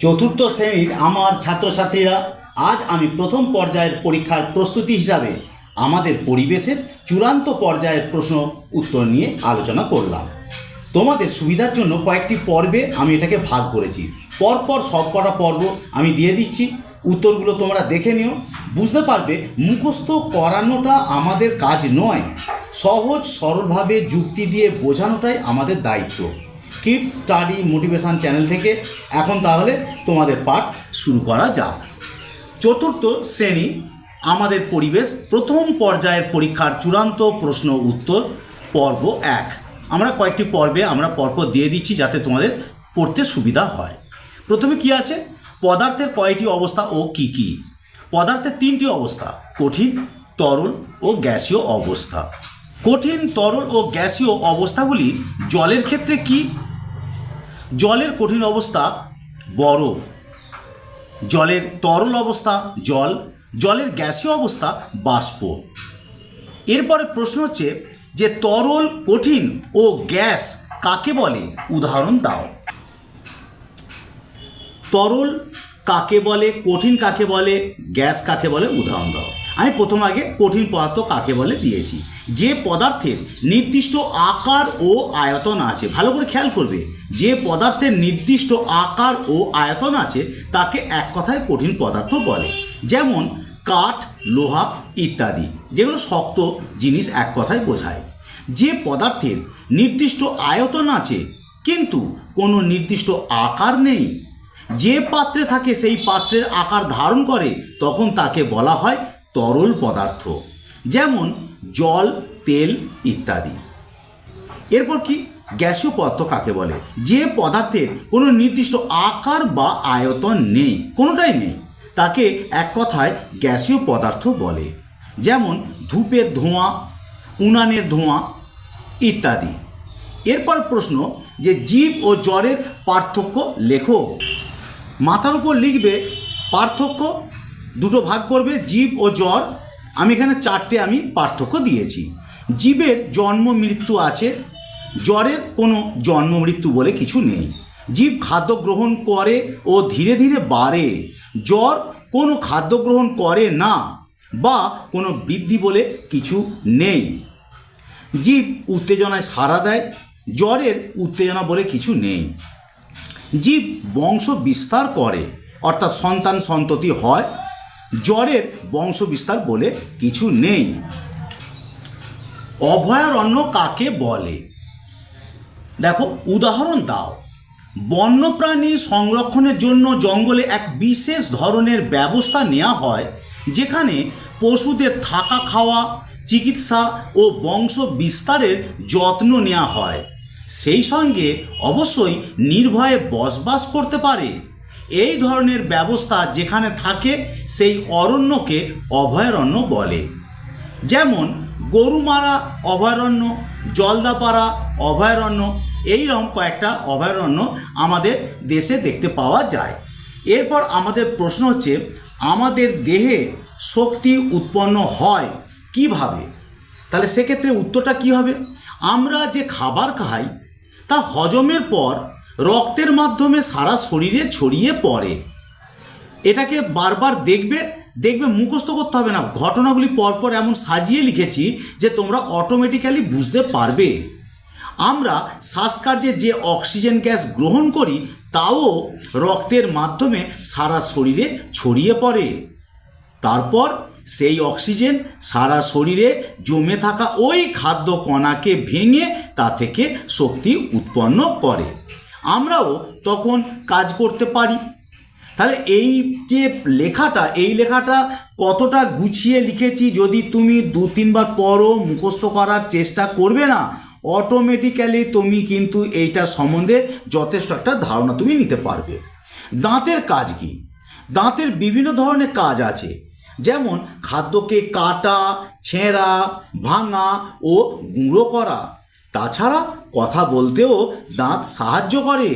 চতুর্থ শ্রেণির আমার ছাত্রছাত্রীরা আজ আমি প্রথম পর্যায়ের পরীক্ষার প্রস্তুতি হিসাবে আমাদের পরিবেশের চূড়ান্ত পর্যায়ের প্রশ্ন উত্তর নিয়ে আলোচনা করলাম। তোমাদের সুবিধার জন্য কয়েকটি পর্বে আমি এটাকে ভাগ করেছি। পরপর সব কটা পর্ব আমি দিয়ে দিচ্ছি। উত্তরগুলো তোমরা দেখে নিও। বুঝতে পারবে, মুখস্থ করানোটা আমাদের কাজ নয়। সহজ, সরলভাবে যুক্তি দিয়ে বোঝানোটাই আমাদের দায়িত্ব। কিডস স্টাডি মোটিভেশন চ্যানেল থেকে এখন তাহলে তোমাদের পাঠ শুরু করা যাক। চতুর্থ শ্রেণি, আমাদের পরিবেশ, প্রথম পর্যায়ের পরীক্ষার চূড়ান্ত প্রশ্ন উত্তর, পর্ব এক। আমরা কয়েকটি পর্বে আমরা পরপর দিয়ে দিচ্ছি যাতে তোমাদের পড়তে সুবিধা হয়। প্রথমে কি আছে? পদার্থের কয়টি অবস্থা ও কি কি? পদার্থের তিনটি অবস্থা, কঠিন, তরল ও গ্যাসীয় অবস্থা। কঠিন, তরল ও গ্যাসীয় অবস্থাগুলি জলের ক্ষেত্রে কি? জলের কঠিন অবস্থা বরফ জলের তরল অবস্থা জল, জলের গ্যাসীয় অবস্থা বাষ্প। এরপরে প্রশ্ন হচ্ছে যে তরল, কঠিন ও গ্যাস কাকে বলে? উদাহরণ দাও। তরল কাকে বলে, কঠিন কাকে বলে, গ্যাস কাকে বলে? উদাহরণ দাও। আমি প্রথম আগে কঠিন পদার্থ কাকে বলে দিয়েছি। যে পদার্থের নির্দিষ্ট আকার ও আয়তন আছে, ভালো করে খেয়াল করবে, যে পদার্থের নির্দিষ্ট আকার ও আয়তন আছে, তাকে এক কথায় কঠিন পদার্থ বলে। যেমন কাঠ, লোহা ইত্যাদি, যেগুলো শক্ত জিনিস এক কথায় বোঝায়। যে পদার্থের নির্দিষ্ট আয়তন আছে, কিন্তু কোনো নির্দিষ্ট আকার নেই। যে পাত্রে থাকে, সেই পাত্রের আকার ধারণ করে, তখন তাকে বলা হয় তরল পদার্থ। যেমন জল, তেল ইত্যাদি। এরপর কি? গ্যাসীয় পদার্থ কাকে বলে? যে পদার্থের কোনো নির্দিষ্ট আকার বা আয়তন নেই, কোনোটাই নেই, তাকে এক কথায় গ্যাসীয় পদার্থ বলে। যেমন ধূপের ধোঁয়া, উনানের ধোঁয়া ইত্যাদি। এরপর প্রশ্ন, যে জীব ও জ্বরের পার্থক্য লেখো। মাথার উপর লিখবে পার্থক্য, দুটো ভাগ করবে, জীব ও জ্বর আমি এখানে চারটে আমি পার্থক্য দিয়েছি। জীবের জন্ম মৃত্যু আছে, জ্বরের কোনো জন্ম মৃত্যু বলে কিছু নেই। জীব খাদ্য গ্রহণ করে ও ধীরে ধীরে বাড়ে। জ্বর কোনো খাদ্য গ্রহণ করে না বা কোনো বৃদ্ধি বলে কিছু নেই। জীব উত্তেজনায় সাড়া দেয়, জ্বরের উত্তেজনা বলে কিছু নেই। জীব বংশ বিস্তার করে, অর্থাৎ সন্তান সন্ততি হয় জ্বরের বংশ বিস্তার বলে কিছু নেই। অভয়ারণ্য কাকে বলে? দেখো, উদাহরণ দাও। বন্যপ্রাণী সংরক্ষণের জন্য জঙ্গলে এক বিশেষ ধরনের ব্যবস্থা নেওয়া হয়, যেখানে পশুদের থাকা খাওয়া, চিকিৎসা ও বংশ বিস্তারের যত্ন নেওয়া হয়। সেই সঙ্গে অবশ্যই নির্ভয়ে বসবাস করতে পারে। এই ধরনের ব্যবস্থা যেখানে থাকে, সেই অরণ্যকে অভয়ারণ্য বলে। যেমন গরুমারা অভয়ারণ্য, জলদাপাড়া অভয়ারণ্য, এইরকম কয়েকটা অভয়ারণ্য আমাদের দেশে দেখতে পাওয়া যায়। এরপর আমাদের প্রশ্ন হচ্ছে, আমাদের দেহে শক্তি উৎপন্ন হয় কীভাবে? তাহলে সেক্ষেত্রে উত্তরটা কী হবে? আমরা যে খাবার খাই, তা হজমের পর রক্তের মাধ্যমে সারা শরীরে ছড়িয়ে পড়ে। এটাকে বারবার দেখবে দেখবে মুখস্থ করতে হবে না। ঘটনাগুলি পরপর এমন সাজিয়ে লিখেছি যে তোমরা অটোমেটিক্যালি বুঝতে পারবে। আমরা শ্বাসকার্যে যে অক্সিজেন গ্যাস গ্রহণ করি, তাও রক্তের মাধ্যমে সারা শরীরে ছড়িয়ে পড়ে। তারপর সেই অক্সিজেন সারা শরীরে জমে থাকা ওই খাদ্য কণাকে ভেঙে তা থেকে শক্তি উৎপন্ন করে। আমরাও তখন কাজ করতে পারি। তাহলে এই যে লেখাটা, এই লেখাটা কতটা গুছিয়ে লিখেছি যদি তুমি দু, তিনবার পরও মুখস্থ করার চেষ্টা করবে না অটোমেটিক্যালি তুমি কিন্তু এইটা সম্বন্ধে যথেষ্ট একটা ধারণা তুমি নিতে পারবে। দাঁতের কাজ কি? দাঁতের বিভিন্ন ধরনের কাজ আছে। যেমন, খাদ্যকে কাটা, ছেঁড়া, ভাঙা ও গুঁড়ো করা। তাছাড়া কথা বলতেও দাঁত সাহায্য করে।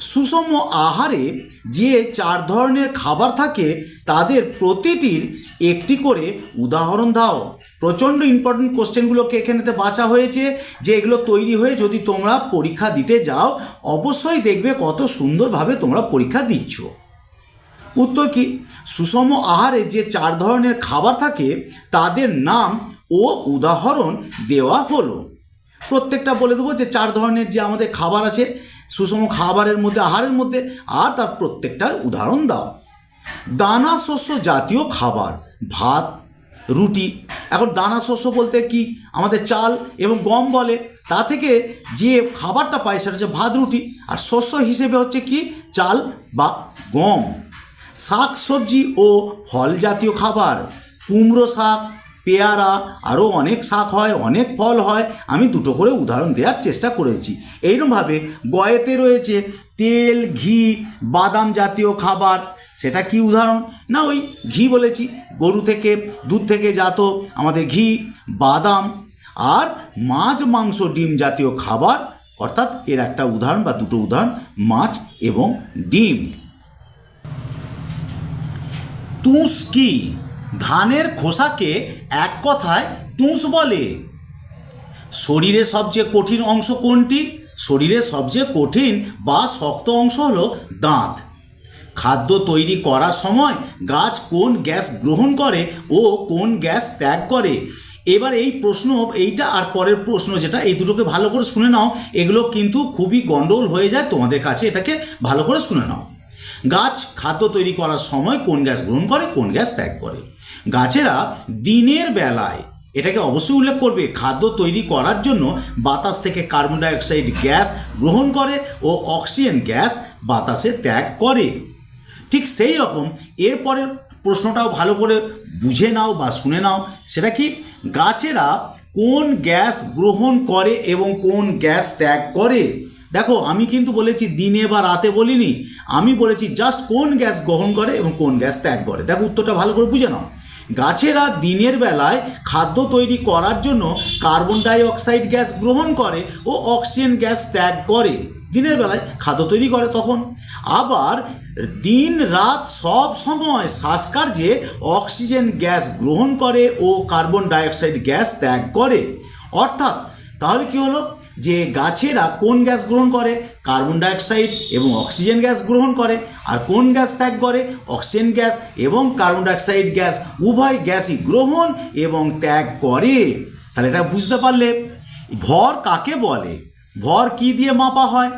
সুষম আহারে যে চার ধরনের খাবার থাকে, তাদের প্রতিটির একটি করে উদাহরণ দাও। প্রচণ্ড ইম্পর্টেন্ট কোশ্চেনগুলোকে এখানেতে বাঁচা হয়েছে, যে এগুলো তৈরি হয়ে যদি তোমরা পরীক্ষা দিতে যাও, অবশ্যই দেখবে কত সুন্দরভাবে তোমরা পরীক্ষা দিচ্ছ। উত্তর কি? সুষম আহারে যে চার ধরনের খাবার থাকে, তাদের নাম ও উদাহরণ দেওয়া হলো। প্রত্যেকটা বলে দেবো যে চার ধরনের যে আমাদের খাবার আছে, সুষম খাবারের মধ্যে, আহারের মধ্যে, আর তার প্রত্যেকটার উদাহরণ দাও। দানা শস্য জাতীয় খাবার, ভাত, রুটি। এখন দানা শস্য বলতে কি? আমাদের চাল এবং গম বলে। তা থেকে যে খাবারটা পাই সেটা হচ্ছে ভাত, রুটি। আর শস্য হিসেবে হচ্ছে কি? চাল বা গম। শাক সবজি ও ফল জাতীয় খাবার, কুমড়ো শাক পেয়ারা আরও অনেক শাক হয়, অনেক ফল হয়, আমি দুটো করে উদাহরণ দেওয়ার চেষ্টা করেছি। এইরকমভাবে গয়েতে রয়েছে তেল, ঘি, বাদাম জাতীয় খাবার। সেটা কি উদাহরণ? না, ওই ঘি বলেছি। গরু থেকে, দুধ থেকে জাত, আমাদের ঘি, বাদাম আর মাছ, মাংস, ডিম জাতীয় খাবার। অর্থাৎ এর একটা উদাহরণ বা দুটো উদাহরণ, মাছ এবং ডিম। তুষ কি? ধানের খোসাকে এক কথায় তুঁস বলে। শরীরের সবচেয়ে কঠিন অংশ কোনটি? শরীরের সবচেয়ে কঠিন বা শক্ত অংশ হলো দাঁত। খাদ্য তৈরি করার সময় গাছ কোন গ্যাস গ্রহণ করে ও কোন গ্যাস ত্যাগ করে? এবার এই প্রশ্ন, এইটা আর পরের প্রশ্ন যেটা, এই দুটোকে ভালো করে শুনে নাও। এগুলো কিন্তু খুবই গন্ডগোল হয়ে যায় তোমাদের কাছে, এটাকে ভালো করে শুনে নাও। গাছ খাদ্য তৈরি করার সময় কোন গ্যাস গ্রহণ করে, কোন গ্যাস ত্যাগ করে। গাছেরা দিনের বেলায়, এটাকে অবশ্যই উল্লেখ করবে, খাদ্য তৈরি করার জন্য বাতাস থেকে কার্বন ডাইঅক্সাইড গ্যাস গ্রহণ করে ও অক্সিজেন গ্যাস বাতাসে ত্যাগ করে। ঠিক সেই রকম এরপরের প্রশ্নটাও ভালো করে বুঝে নাও বা শুনে নাও, সেটা কি? গাছেরা কোন গ্যাস গ্রহণ করে এবং কোন গ্যাস ত্যাগ করে? দেখো, আমি কিন্তু বলেছি দিনে বা রাতে বলিনি, আমি বলেছি জাস্ট কোন গ্যাস গ্রহণ করে এবং কোন গ্যাস ত্যাগ করে। দেখো, উত্তরটা ভালো করে বুঝে নাও। গাছেরা দিনের বেলায় খাদ্য তৈরি করার জন্য কার্বন ডাইঅক্সাইড গ্যাস গ্রহণ করে ও অক্সিজেন গ্যাস ত্যাগ করে। দিনের বেলায় খাদ্য তৈরি করে তখন। আবার দিন রাত সব সময় শ্বাসকার্যে অক্সিজেন গ্যাস গ্রহণ করে ও কার্বন ডাইঅক্সাইড গ্যাস ত্যাগ করে। অর্থাৎ, তাহলে কি হলো? যে গাছেরা কোন গ্যাস গ্রহণ করে? কার্বন ডাইঅক্সাইড এবং অক্সিজেন গ্যাস গ্রহণ করে। আর কোন গ্যাস ত্যাগ করে? অক্সিজেন গ্যাস এবং কার্বন ডাইঅক্সাইড গ্যাস উভয় গ্যাসই গ্রহণ এবং ত্যাগ করে। তাহলে এটা বুঝতে পারলে, ভর কাকে বলে? ভর কি দিয়ে মাপা হয়?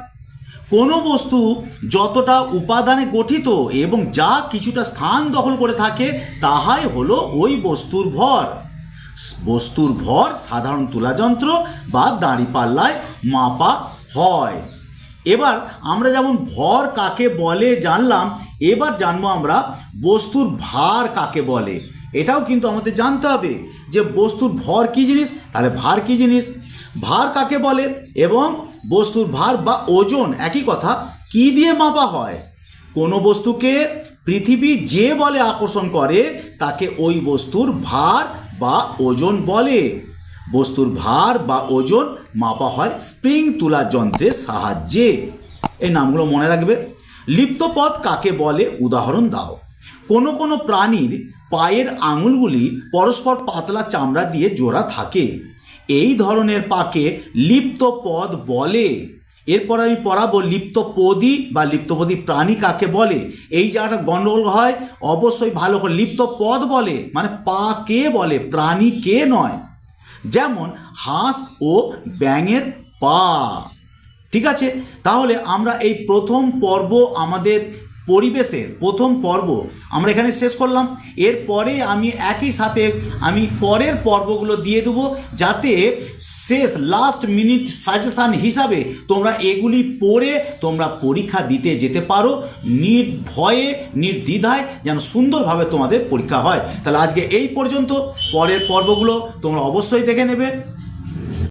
কোনো বস্তু যতটা উপাদানে গঠিত এবং যা কিছুটা স্থান দখল করে থাকে, তাহাই হলো ওই বস্তুর ভর। বস্তুর ভর সাধারণ তুলাযন্ত্র বা দাঁড়িপাল্লায় মাপা হয়। এবার আমরা যেমন ভর কাকে বলে জানলাম, এবার জানব আমরা বস্তুর ভার কাকে বলে। এটাও কিন্তু আমাদের জানতে হবে যে বস্তুর ভর কী জিনিস, তাহলে ভার কী জিনিস? ভার কাকে বলে এবং বস্তুর ভার বা ওজন, একই কথা, কি দিয়ে মাপা হয়? কোনো বস্তুকে পৃথিবী যে বলে আকর্ষণ করে, তাকে ওই বস্তুর ভার বা ওজন বলে। বস্তুর ভার বা ওজন মাপা হয় স্প্রিং তুলার যন্ত্রের সাহায্যে। এই নামগুলো মনে রাখবে। লিপ্তপদ কাকে বলে? উদাহরণ দাও। কোনো কোনো প্রাণীর পায়ের আঙুলগুলি পরস্পর পাতলা চামড়া দিয়ে জোড়া থাকে। এই ধরনের পাকে লিপ্ত পদ বলে। এরপর আমি পড়াবো লিপ্তপদী বা লিপ্তপদী প্রাণী কাকে বলে? এই জায়গাটা গণ্ডগোল হয়। অবশ্যই ভালো করে লিপ্ত পদ বলে মানে পা কে বলে? প্রাণী কে নয়। যেমন হাঁস ও ব্যাঙের পা। ঠিক আছে? তাহলে আমরা এই প্রথম পর্ব আমাদের পরিবেশের প্রথম পর্ব আমরা এখানে শেষ করলাম। এরপরে আমি একই সাথে আমি পরের পর্বগুলো দিয়ে দেবো যাতে শেষ লাস্ট মিনিট সাজেশান হিসাবে তোমরা এগুলি পড়ে তোমরা পরীক্ষা দিতে যেতে পারো। নির্ভয়ে নির্দ্বিধায় যেন সুন্দরভাবে তোমাদের পরীক্ষা হয়। তাহলে আজকে এই পর্যন্ত। পরের পর্বগুলো তোমরা অবশ্যই দেখে নেবে।